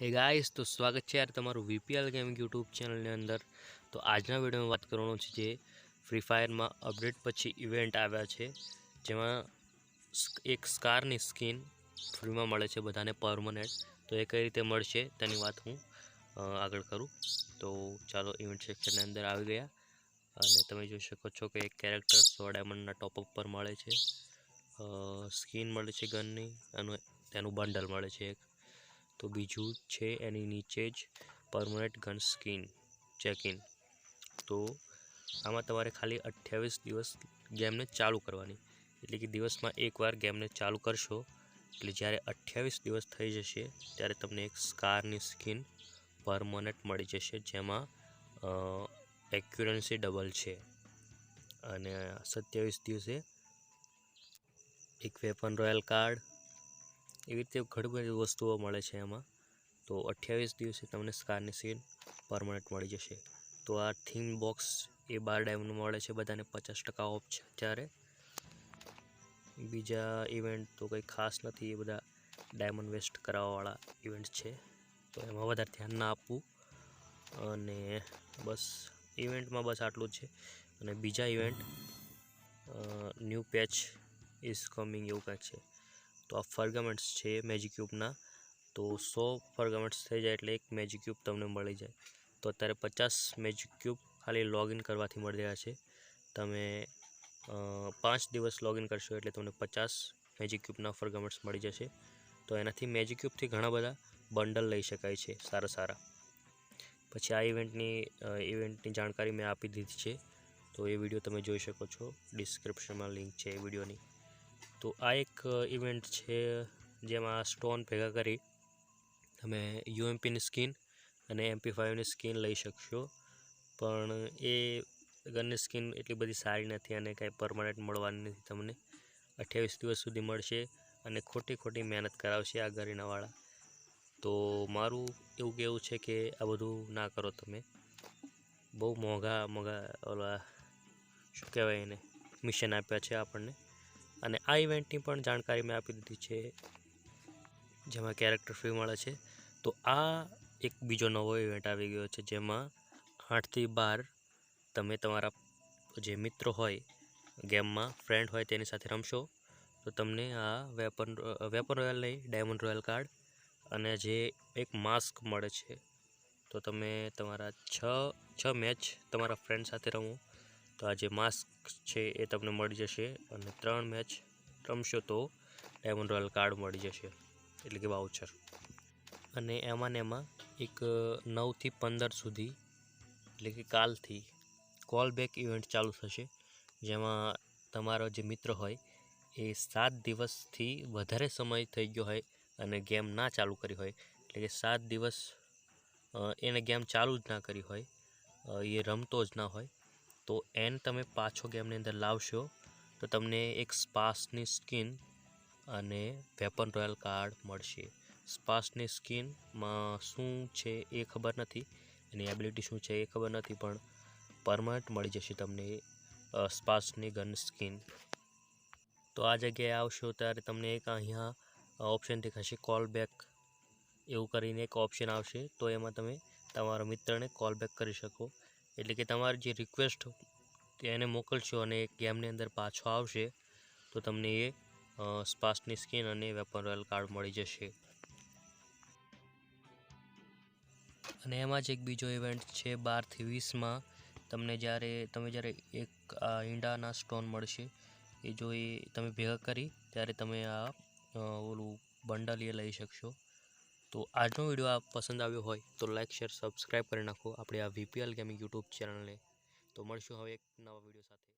હે ગાઈસ તો સ્વાગત છે યાર તમારું વીપીએલ ગેમિંગ યુટ્યુબ ચેનલની અંદર. તો આજના વિડીયોમાં વાત કરવાનો છે જે ફ્રી ફાયરમાં અપડેટ પછી ઇવેન્ટ આવ્યા છે. જેમાં એક સ્કારની સ્કિન ફ્રીમાં મળે છે બધાને પરમનન્ટ તો એ કઈ રીતે મળશે તેની વાત હું આગળ કરું. તો ચાલો ઇવેન્ટ સેક્શનની અંદર આવી ગયા. અને તમે જોઈ શકો છો કે એક કેરેક્ટર સો ડાયમંડના ટોપઅપ પર મળે છે. સ્કિન મળે છે ગનની અને તેનું બંડલ મળે છે એક. તો બીજું છે એની નીચે જ permanent gun skin check in તો આમાં તમારે ખાલી અઠ્યાવીસ દિવસ ગેમને ચાલુ કરવાની. એટલે કે દિવસમાં એકવાર ગેમને ચાલુ કરશો, એટલે જ્યારે અઠ્યાવીસ દિવસ થઈ જશે, ત્યારે તમને એક સ્કારની સ્કીન પરમનન્ટ મળી જશે, જેમાં એક્યુરન્સી ડબલ છે. અને સત્યાવીસ દિવસે એક વેપન રોયલ કાર્ડ એવી રીતે ઘણી બધી વસ્તુઓ મળે છે એમાં. તો અઠ્યાવીસ દિવસે તમને સ્કારની સીન પરમનન્ટ મળી જશે. તો આ થીમ બોક્સ એ બાર ડાયમંડ મળે છે, બધાને પચાસ ટકા ઓફ છે અત્યારે. બીજા ઇવેન્ટ તો કંઈ ખાસ નથી, એ બધા ડાયમંડ વેસ્ટ કરાવવાવાળા ઇવેન્ટ છે. તો એમાં વધારે ધ્યાન ના આપવું. અને બસ ઇવેન્ટમાં બસ આટલું જ છે. અને બીજા event new patch is coming એવું કાંઈક છે. તો આ ફર્ગામેન્ટ્સ છે મેજિક ક્યુબના તો સો ફર્ગામેન્ટ્સ થઈ જાય એટલે એક મેજિક ક્યુબ તમને મળી જાય. તો અત્યારે પચાસ મેજિક ક્યુબ ખાલી લોગિન કરવાથી મળી રહ્યા છે. તમે પાંચ દિવસ લોગિન કરશો એટલે તમને પચાસ મેજિક ક્યુબના ફર્ગામેન્ટ્સ મળી જશે. તો એનાથી મેજિક ક્યુબથી ઘણા બધા બંડલ લઈ શકાય છે, સારા સારા. પછી આ ઇવેન્ટની ઇવેન્ટની જાણકારી મેં આપી દીધી છે. તો એ વીડિયો તમે જોઈ શકો છો. ડિસ્ક્રિપ્શનમાં લિંક છે એ વિડીયોની તો આ એક ઇવેન્ટ છે જેમાં સ્ટોન ભેગા કરી તમે યુએમપીની સ્કિન અને એમપી ફાઇવની સ્કિન લઈ શકશો. પણ એ ગનની સ્કિન એટલી બધી સારી નથી અને કાંઈ પરમાનન્ટ મળવાની નથી તમને. અઠ્યાવીસ દિવસ સુધી મળશે અને ખોટી ખોટી મહેનત કરાવશે આ ગરીનાવાળા તો મારું એવું કહેવું છે કે આ બધું ના કરો તમે. બહુ મોંઘા મોંઘા ઓલા, શું કહેવાય એને મિશન આપ્યા છે આપણને. અને આ ઇવેન્ટની પણ જાણકારી મેં આપી દીધી છે, જેમાં કેરેક્ટર ફ્રી મળે છે. તો આ એક બીજો નવો ઇવેન્ટ આવી ગયો છે, જેમાં આઠથી બાર તમે તમારા જે મિત્રો હોય, ગેમમાં ફ્રેન્ડ હોય તેની સાથે રમશો, તો તમને આ વેપન વેપન રોયલ નહીં ડાયમંડ રોયલ કાર્ડ અને જે એક માસ્ક મળે છે, તો તમે તમારા છ છ મેચ તમારા ફ્રેન્ડ સાથે રમો. તો આ જે માસ્ક છે એ તમને મળી જશે અને ત્રણ મેચ રમશો તો ડાયમંડ રોયલ કાર્ડ મળી જશે, એટલે કે વાઉચર અને એમાં ને એમાં એક નવથી પંદર સુધી, એટલે કે કાલથી કોલ બેક ઇવેન્ટ ચાલુ થશે, જેમાં તમારો જે મિત્ર હોય એ સાત દિવસથી વધારે સમય થઈ ગયો હોય અને ગેમ ના ચાલુ કરી હોય, એટલે કે સાત દિવસ એને ગેમ ચાલુ જ ના કરી હોય એ રમતો જ ના હોય તો એન તમે પાછો ગેમની અંદર લાવશો, તો તમને એક સ્પાસની સ્કિન અને વેપન રોયલ કાર્ડ મળશે. સ્પાસની સ્કિનમાં શું છે એ ખબર નથી, એની એબિલિટી શું છે એ ખબર નથી, પણ પરમનન્ટ મળી જશે તમને સ્પાસની ગન સ્કિન તો આ જગ્યાએ આવશો ત્યારે તમને એક અહીંયા ઓપ્શન દેખાશે કોલ બેક એવું કરીને એક ઓપ્શન આવશે, તો એમાં તમે તમારા મિત્રને કોલ બેક કરી શકો. એટલે કે તમારી જે રિક્વેસ્ટ એને મોકલશો અને ગેમની અંદર પાછો આવશે, તો તમને એ સ્પાસની સ્કીન અને વેપન રોયલ કાર્ડ મળી જશે. અને એમાં જ એક બીજો ઇવેન્ટ છે બારથી વીસમાં. તમને જ્યારે, તમે જ્યારે એક ઈંડાના સ્ટોન મળશે, એ જો એ તમે ભેગા કરી, ત્યારે તમે આ ઓલું બંડલ એ લઈ શકશો. તો આજનો વીડિયો આ પસંદ આવ્યો હોય તો લાઇક શેર સબસ્ક્રાઈબ કરી નાખો આપણે આ વીપીએલ ગેમિંગ યુટ્યુબ ચેનલને તો મળશું હવે એક નવા વીડિયો સાથે.